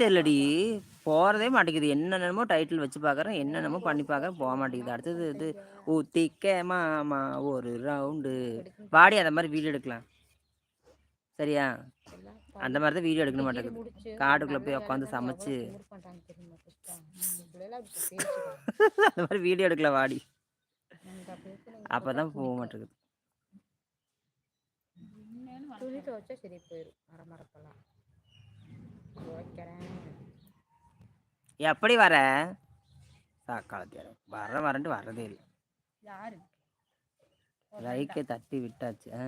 தெரியலடி. போகிறதே மாட்டேங்குது. என்னென்னமோ டைட்டில் வச்சு பார்க்குறேன் என்னென்னமோ பண்ணி பார்க்குறேன் போக மாட்டேங்குது. அடுத்தது இது ஊத்திக்க மாமா ஒரு ரவுண்டு வாடி அந்த மாதிரி வீடியோ எடுக்கலாம். சரியா? அந்த மாதிரி தான் வீடியோ எடுக்கணும் மாட்டேங்குது. காட்டுக்குள்ளே போய் உட்காந்து சமைச்சு. அந்த மாதிரி வீடியோ எடுக்கலாம் வாடி. அப்போ தான் போக மாட்டேங்குது. துணி துவைச்சா சரி போயிடும் மரமரப்பெல்லாம் எப்படி வர? சாக்காலத்தியார. வர வரன்ட்டு வர்றதே இல்லை. யாரு? லைக்கே தட்டி விட்டாச்சு. ஆ.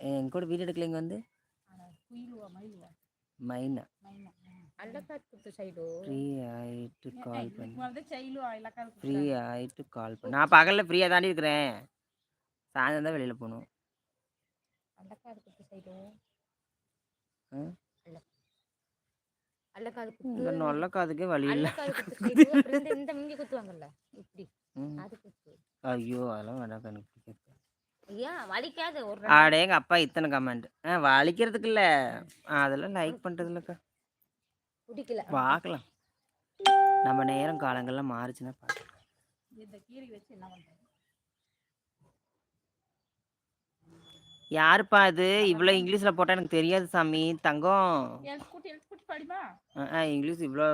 என் கூட வீடியோ எடுக்கல இங்கே வந்து? மைனா. ஃப்ரீ ஆயிட்டு கால் பண்ணி. ஃப்ரீ ஆயிட்டு கால் பண்ணி. நான் பகலில் ஃப்ரீயாக தாண்டி இருக்கிறேன். சாயந்தரம் தான் வெளியில் போகணும். அல்லக்காத் குத்து. வழி இல்லை. குத்து. இந்த குத்துவாங்கல்ல? இப்படி. அது குத்து. ஐயோ அதெல்லாம் வேணாம் எனக்கு பிடிக்காது ஏன் வலிக்காது. ஒரு ஆடே எங்கள் அப்பா இத்தனை கமெண்ட் ஆ வலிக்கிறதுக்கு இல்லை. அதெல்லாம் லைக் பண்ணுறது இல்லைக்கா பிடிக்கல. பார்க்கலாம் நம்ம நேரம் காலங்கள்லாம் மாறுச்சுன்னா பார்க்கலாம் இந்த கீரை வச்சு என்ன பண்றது? யாருப்பா இது? இவ்வளோ இங்கிலீஷில் போட்டால் எனக்கு தெரியாது சாமி. தங்கம். படிமா? ஆ, இங்கிலீஷ் இவ்வளோ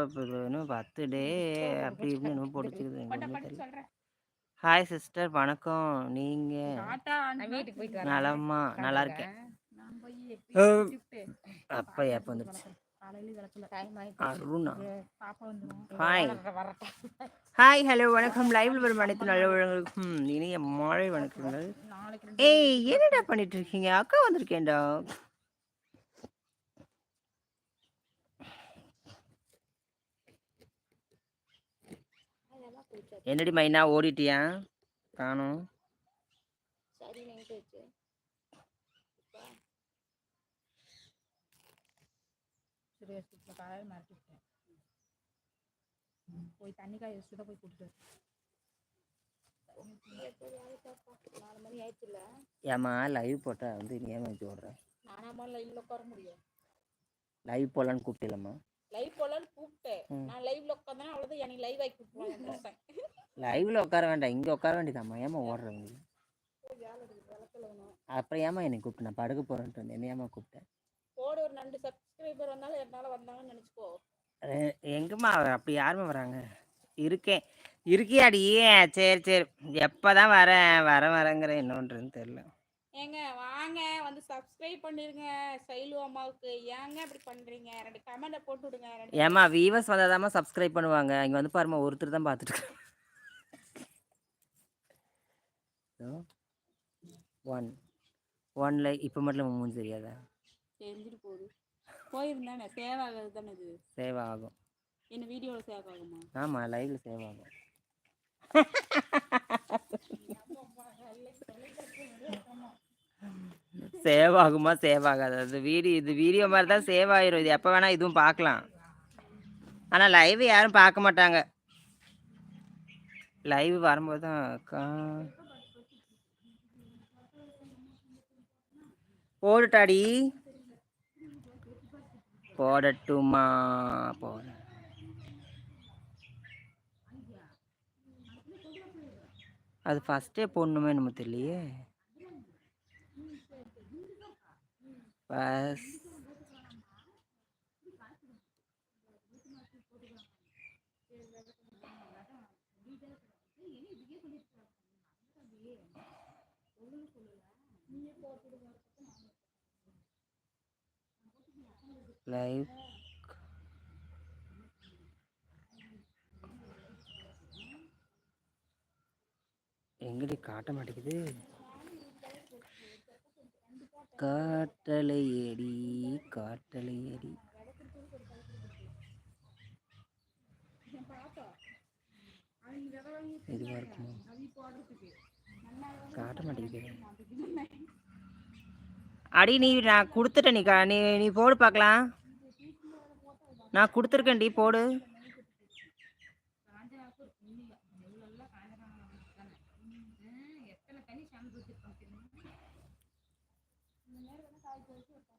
இன்னும் பத்து டே அப்படி போட்டுச்சுக்குது எனக்கு பட்ட சொல்றேன் ஹாய் சிஸ்டர் வணக்கம். நீங்கள் டாட்டா நான் வீட்டுக்கு போயிட்டு நலமா? நல்லா இருக்கேன். அப்பா டைம் ஆயிடுச்சு அருணா. ஹாய் ஹாய் ஹலோ வணக்கம். லைவ்ல வரும் அனைத்து நல்ல வழங்குகளுக்கும் இனிய மாலை வணக்கங்கள். நாளைக்கு ரெண்டு ஏய் என்னடா பண்ணிட்டு இருக்கீங்க? அக்கா வந்திருக்கேன்டா. என்னடி மைனா ஓடிட்டியா? காணும். சரி வச்சு போய் தண்ணி காய வச்சுட்டு போய் கூட்டிட்டு வரேன் நாலு மணி ஆயிடுச்சுல்ல ஏமா லைவ் போட்டா வந்து நீ ஏமாத்தி ஓடுறேன் நானாமா லைவ்ல உட்கார முடியும். லைவ் போடலான்னு கூப்பிட்டலம்மா. நான் லைவ்ல உட்காந்தேன் அவ்வளோதான் எனக்கு லைவ் ஆகி கூப்பிடுவாங்க லைவ்ல உட்கார வேண்டாம். இங்கே உட்கார வேண்டியதாம்மா ஏமா ஓடுறவங்க அப்புறம் ஏமா என்னை கூப்பிட்டு? நான் படுக்க போறேன்ட்டு வந்தேன். என்ன ஏமா கூப்பிட்டேன் போட ஒரு ரெண்டு சப்ஸ்கிரைபர் வந்தாலும் என்னால வந்தாங்கன்னு நினைச்சுக்கோ. எ- எங்கம்மா அப்படி யாருமே வராங்க? இருக்கேன். இருக்கியாடி? சரி சரி. எப்போதான் வரேன்? வர வரேங்கிற என்னன்றதுன்னு தெரில ஏங்க வாங்க வந்து சப்ஸ்கிரைப் பண்ணிருங்க. சைலு அம்மாவுக்கு. ஏங்க இப்படி பண்றீங்க? ரெண்டு கமெண்ட போட்டு விடுங்க. ரெண்டு ஏம்மா வீவர்ஸ் வந்தாதாம்மா சப்ஸ்கிரைப் பண்ணுவாங்க. இங்கே வந்து பாரும்மா ஒருத்தர் தான் பார்த்துட்டு ஒன் ஒன் லைக் இப்போ மட்டும் மூஞ்சி தெரியாதா? தெரிஞ்சுட்டு போகுது. போயிருந்தானே சேவ் ஆகுது தானே இது? சேவ் ஆகும். என்ன வீடியோவில் சேவ் ஆகுமா? ஆமாம் லைவில் சேவ் ஆகும். சேவ் ஆகுமா சேவ் ஆகாது அது வீடியோ இது வீடியோ மாதிரி தான் சேவ் ஆயிரும் இது எப்போ வேணால் இதுவும் பார்க்கலாம் ஆனால் லைவ் யாரும் பார்க்க மாட்டாங்க. லைவ் வரும்போது தான் அக்கா போடுட்டாடி. போடட்டுமா போட. அது ஃபஸ்ட்டே போடணுமே நம்ம தெரியலையே. பஸ். லைவ் எங்கடி காட்ட மாட்டேங்குது? காட்டலை எடி காட்டலை எடி இதுவாக இருக்குமா? காட்ட மாட்டேங்குது. அடி நீ நான் கொடுத்துட்டேன் நீ நீ போடு பார்க்கலாம். நான் கொடுத்துருக்கேன்டி போடு. 那那个大概多少钱？